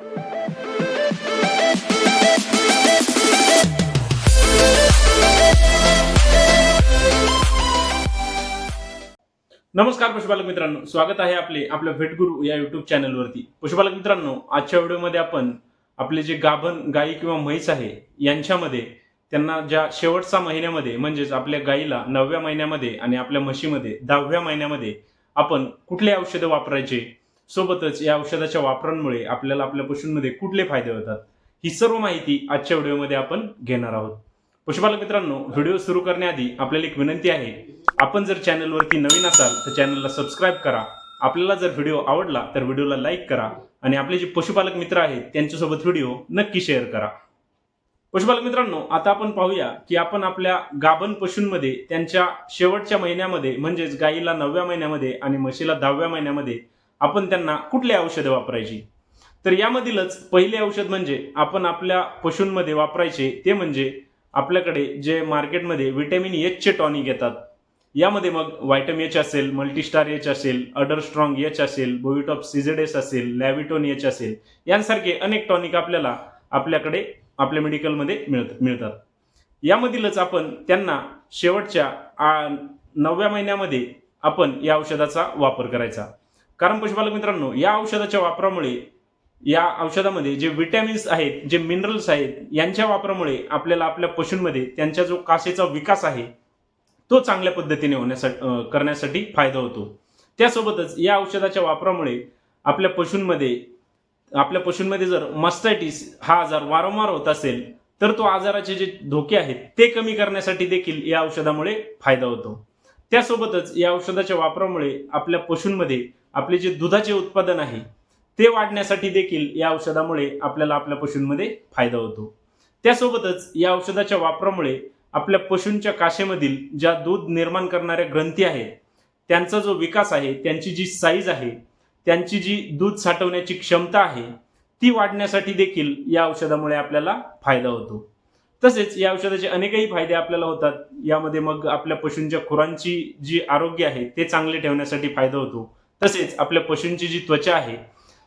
नमस्कार पशुपालक मित्रांनो स्वागत आहे आपले आपल्या भेटगुरु या युट्यूब चॅनलवरती पशुपालक मित्रांनो आजच्या व्हिडिओमध्ये आपण आपले जे गाभण गाई किंवा म्हैस आहे यांच्यामध्ये त्यांना ज्या शेवटच्या महिन्यामध्ये म्हणजेच आपल्या गाईला नवव्या महिन्यामध्ये आणि आपल्या म्हशीमध्ये दहाव्या महिन्यामध्ये आपण कुठले औषधं वापरायचे सोबतच या औषधाच्या वापरांमुळे आपल्याला आपल्या पशूंमध्ये कुठले फायदे होतात ही सर्व माहिती आजच्या व्हिडिओमध्ये आपण घेणार आहोत. पशुपालक मित्रांनो व्हिडिओ सुरू करण्याआधी आपल्याला एक विनंती आहे आपण जर चॅनलवरती नवीन असाल तर चॅनलला सबस्क्राईब करा आपल्याला जर व्हिडिओ आवडला तर व्हिडिओला लाईक करा आणि आपले जे पशुपालक मित्र आहेत त्यांच्यासोबत व्हिडिओ नक्की शेअर करा. पशुपालक मित्रांनो आता आपण पाहूया की आपण आपल्या गाभण पशूंमध्ये त्यांच्या शेवटच्या महिन्यामध्ये म्हणजेच गाईला नवव्या महिन्यामध्ये आणि म्हशीला दहाव्या महिन्यामध्ये आपण त्यांना कुठली औषधं वापरायची? तर यामधीलच पहिले औषध म्हणजे आपण आपल्या पशूंमध्ये वापरायचे ते म्हणजे आपल्याकडे जे मार्केटमध्ये व्हिटॅमिन एचचे टॉनिक येतात. यामध्ये मग व्हायटम एच असेल मल्टीस्टार एच असेल अडर स्ट्रॉंग एच असेल बोविटॉप सिझेडेस असेल लॅविटोन एच असेल यांसारखे अनेक टॉनिक आपल्याला आपल्याकडे आपल्या मेडिकलमध्ये मिळत मिळतात. यामधीलच आपण त्यांना शेवटच्या आ, नवव्या महिन्यामध्ये आपण या औषधाचा वापर करायचा. कारण पशुपालक मित्रांनो या औषधाच्या वापरामुळे या औषधामध्ये जे विटॅमिन्स आहेत जे मिनरल्स आहेत यांच्या वापरामुळे आपल्याला आपल्या पशूंमध्ये त्यांच्या जो कासेचा विकास आहे तो चांगल्या पद्धतीने होण्यासाठी करण्यासाठी फायदा होतो. त्यासोबतच या औषधाच्या वापरामुळे आपल्या पशूंमध्ये आपल्या पशूंमध्ये जर मस्टायटिस हा आजार वारंवार होत असेल तर तो आजाराचे जे धोके आहेत ते कमी करण्यासाठी देखील या औषधामुळे फायदा होतो. त्यासोबतच या औषधाच्या वापरामुळे आपल्या पशूंमध्ये आपले जे दुधाचे उत्पादन आहे ते वाढण्यासाठी देखील या औषधामुळे आपल्याला आपल्या पशूंमध्ये फायदा होतो. त्यासोबतच या औषधाच्या वापरामुळे आपल्या पशूंच्या काशेमधील ज्या दूध निर्माण करणाऱ्या ग्रंथी आहेत त्यांचा जो विकास आहे त्यांची जी साईज आहे त्यांची जी दूध साठवण्याची क्षमता आहे ती वाढण्यासाठी देखील या औषधामुळे आपल्याला फायदा होतो. तसेच या औषधाचे अनेकही फायदे आपल्याला होतात. यामध्ये मग आपल्या पशूंच्या खुरांची जी आरोग्य आहे ते चांगले ठेवण्यासाठी फायदा होतो. तसेच आपल्या पशूंची जी त्वचा आहे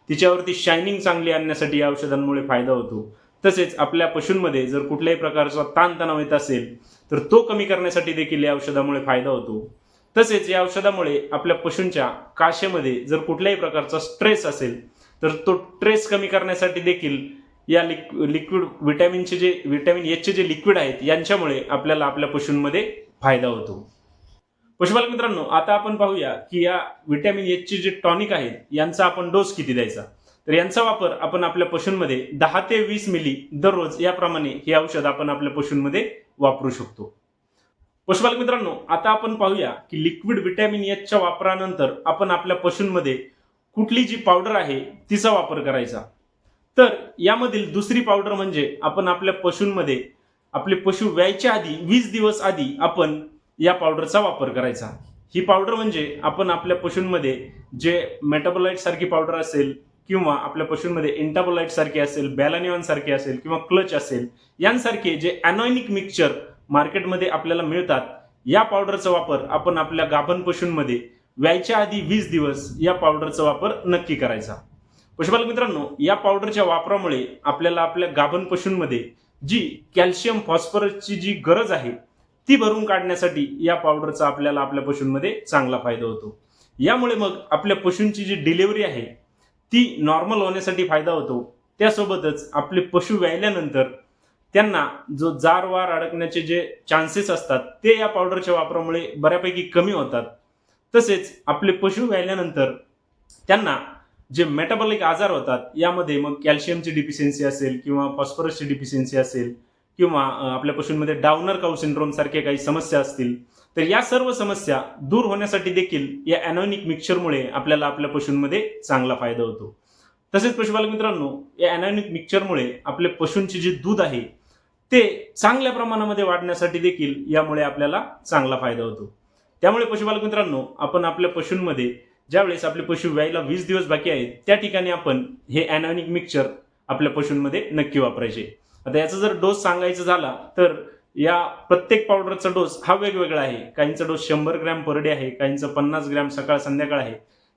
तिच्यावरती शायनिंग चांगली आणण्यासाठी या औषधांमुळे फायदा होतो. तसेच आपल्या पशूंमध्ये जर कुठल्याही प्रकारचा ताणतणाव येत असेल तर तो कमी करण्यासाठी देखील या औषधामुळे फायदा होतो. तसेच या औषधामुळे आपल्या पशूंच्या काशेमध्ये जर कुठल्याही प्रकारचा स्ट्रेस असेल तर तो स्ट्रेस कमी करण्यासाठी देखील या लिक् लिक्विड व्हिटॅमिनचे जे विटॅमिन एचचे जे लिक्विड आहेत यांच्यामुळे आपल्याला आपल्या पशूंमध्ये फायदा होतो. पशुपालक मित्रांनो आता आपण पाहूया की या व्हिटॅमिन एचचे जे टॉनिक आहेत यांचा आपण डोस किती द्यायचा? तर यांचा वापर आपण आपल्या पशूंमध्ये दहा ते वीस मिली दररोज याप्रमाणे हे औषध आपण आपल्या पशूंमध्ये वापरू शकतो. पशुपालक मित्रांनो आता आपण पाहूया की लिक्विड विटॅमिन एचच्या वापरानंतर आपण आपल्या पशूंमध्ये कुठली जी पावडर आहे तिचा वापर करायचा. तर यामधील दुसरी पावडर म्हणजे आपण आपल्या पशूंमध्ये आपले पशु व्यायच्या आधी वीस दिवस आधी आपण या पावडरचा वापर करायचा. ही पावडर म्हणजे आपण आपल्या पशूंमध्ये जे मेटाबोलाइट सारखी पावडर असेल किंवा आपल्या पशूंमध्ये इंटाबोलाइट सारखे असेल बॅलानिऑन सारखे असेल किंवा क्लच असेल यांसारखे जे अनॉयनिक मिक्सचर मार्केटमध्ये आपल्याला मिळतात या पावडरचा वापर आपण आपल्या गाभण पशूंमध्ये व्यायच्या आधी वीस दिवस या पावडरचा वापर नक्की करायचा. पशुपालक मित्रांनो या पावडरच्या वापरामुळे आपल्याला आपल्या गाभण पशूंमध्ये जी कॅल्शियम फॉस्फरसची जी गरज आहे ती भरून काढण्यासाठी या पावडरचा आपल्याला आपल्या पशूंमध्ये चांगला फायदा होतो. यामुळे मग आपल्या पशूंची जी डिलिव्हरी आहे ती नॉर्मल होण्यासाठी फायदा होतो. त्यासोबतच आपले पशु व्यायल्यानंतर त्यांना जो जार वार अडकण्याचे जे चान्सेस असतात ते या पावडरच्या वापरामुळे बऱ्यापैकी कमी होतात. तसेच आपले पशु व्यायल्यानंतर त्यांना जे मेटाबॉलिक आजार होतात यामध्ये मग कॅल्शियमची डिफिशियन्सी असेल किंवा फॉस्फरसची डिफिशियन्सी असेल किंवा आपल्या पशूंमध्ये डाऊनर काऊ सिंड्रोम सारख्या काही समस्या असतील तर या सर्व समस्या दूर होण्यासाठी देखील या अॅनॉनिक मिक्सरमुळे आपल्याला आपल्या पशूंमध्ये चांगला फायदा होतो. तसेच पशुपालक मित्रांनो या अॅनॉनिक मिक्सरमुळे आपल्या पशूंचे जे दूध आहे ते चांगल्या प्रमाणामध्ये वाढण्यासाठी देखील यामुळे आपल्याला चांगला फायदा होतो. त्यामुळे पशुपालक मित्रांनो आपण आपल्या पशूंमध्ये ज्यावेळेस आपले पशु व्यायला वीस दिवस बाकी आहेत त्या ठिकाणी आपण हे अॅनॉनिक मिक्सर आपल्या पशूंमध्ये नक्की वापरायचे. आता याचा जर डोस सांगायचा झाला तर या प्रत्येक पावडरचा डोस हा वेगवेगळा आहे. काहींचा डोस शंभर ग्रॅम पर डे आहे काहींचा पन्नास ग्रॅम सकाळ संध्याकाळ आहे.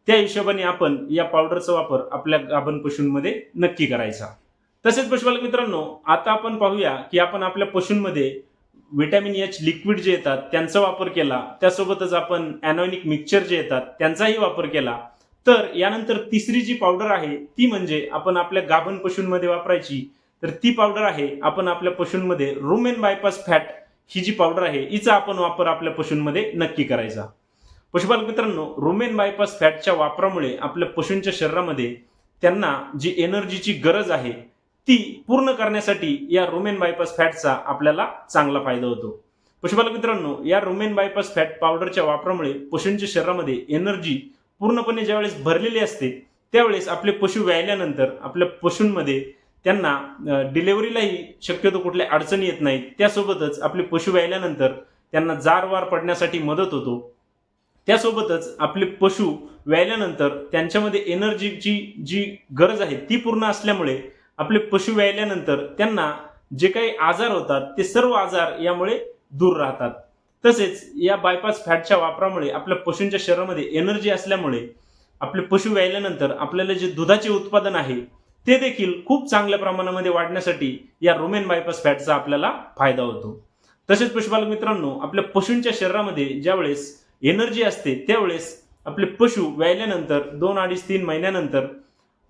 त्या हिशोबाने आपण या पावडरचा वापर आपल्या गाभण पशूंमध्ये नक्की करायचा. तसेच पशुपालक मित्रांनो आता आपण पाहूया की आपण आपल्या पशूंमध्ये व्हिटॅमिन एच लिक्विड जे येतात त्यांचा वापर केला. त्यासोबतच आपण अॅनॉनिक मिक्सचर जे येतात त्यांचाही वापर केला. तर यानंतर तिसरी जी पावडर आहे ती म्हणजे आपण आपल्या गाभण पशूंमध्ये वापरायची. तर ती पावडर आहे आपण आपल्या पशूंमध्ये रुमेन बायपास फॅट ही जी पावडर आहे हिचा आपण वापर आपल्या पशूंमध्ये नक्की करायचा. पशुपालक मित्रांनो रोमेन बायपास फॅटच्या वापरामुळे आपल्या पशूंच्या शरीरामध्ये त्यांना जी एनर्जीची गरज आहे ती पूर्ण करण्यासाठी या रोमेन बायपास फॅटचा आपल्याला चांगला फायदा होतो. पशुपालक मित्रांनो या रोमेन बायपास फॅट पावडरच्या वापरामुळे पशूंच्या शरीरामध्ये एनर्जी पूर्णपणे ज्यावेळेस भरलेली असते त्यावेळेस आपले पशु व्यायल्यानंतर आपल्या पशूंमध्ये त्यांना डिलेवरीलाही शक्यतो कुठल्या अडचणी येत नाहीत. त्यासोबतच आपले पशु व्यायल्यानंतर त्यांना जारवार पडण्यासाठी मदत होतो. त्यासोबतच आपले पशु व्यायल्यानंतर त्यांच्यामध्ये एनर्जीची जी गरज आहे ती पूर्ण असल्यामुळे आपले पशु व्यायल्यानंतर त्यांना जे काही आजार होतात ते सर्व आजार यामुळे दूर राहतात. तसेच या बायपास फॅटच्या वापरामुळे आपल्या पशूंच्या शरीरामध्ये एनर्जी असल्यामुळे आपले पशु व्यायल्यानंतर आपल्याला जे दुधाचे उत्पादन आहे ते देखील खूप चांगल्या प्रमाणामध्ये वाढण्यासाठी या रोमेन बायपास फॅटचा आपल्याला फायदा होतो. तसेच पशुपालक मित्रांनो आपल्या पशूंच्या शरीरामध्ये ज्यावेळेस एनर्जी असते त्यावेळेस आपले पशु व्यायल्यानंतर दोन अडीच तीन महिन्यानंतर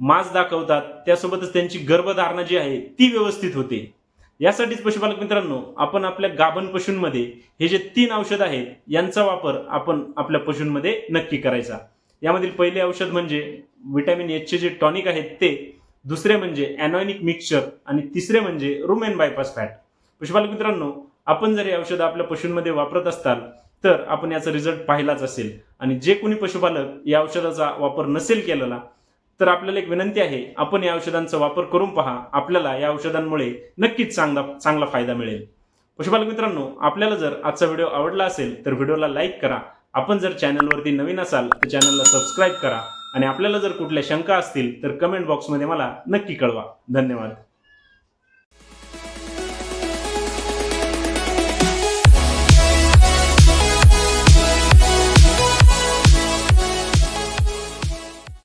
मांस दाखवतात त्यासोबतच त्यांची गर्भधारणा जी आहे ती व्यवस्थित होते. यासाठीच पशुपालक मित्रांनो आपण आपल्या गाभण पशूंमध्ये हे जे तीन औषध आहेत यांचा वापर आपण आपल्या पशूंमध्ये नक्की करायचा. यामधील पहिले औषध म्हणजे व्हिटॅमिन एचचे जे टॉनिक आहेत ते दुसरे म्हणजे अॅनॉनिक मिक्सचर आणि तिसरे म्हणजे रुमेन बायपास फॅट. पशुपालक मित्रांनो आपण जर हे औषधं आपल्या पशूंमध्ये वापरत असताल तर आपण याचा रिझल्ट पाहिलाच असेल. आणि जे कोणी पशुपालक या औषधाचा वापर नसेल केलेला तर आपल्याला एक विनंती आहे आपण या औषधांचा वापर करून पहा. आपल्याला या औषधांमुळे नक्कीच चांगला चांगला फायदा मिळेल. पशुपालक मित्रांनो आपल्याला जर आजचा व्हिडिओ आवडला असेल तर व्हिडिओला लाईक करा. आपण जर चॅनलवरती नवीन असाल तर चॅनलला सबस्क्राईब करा. आणि आपल्याला जर कुठल्या शंका असतील तर कमेंट बॉक्समध्ये मला नक्की कळवा. धन्यवाद.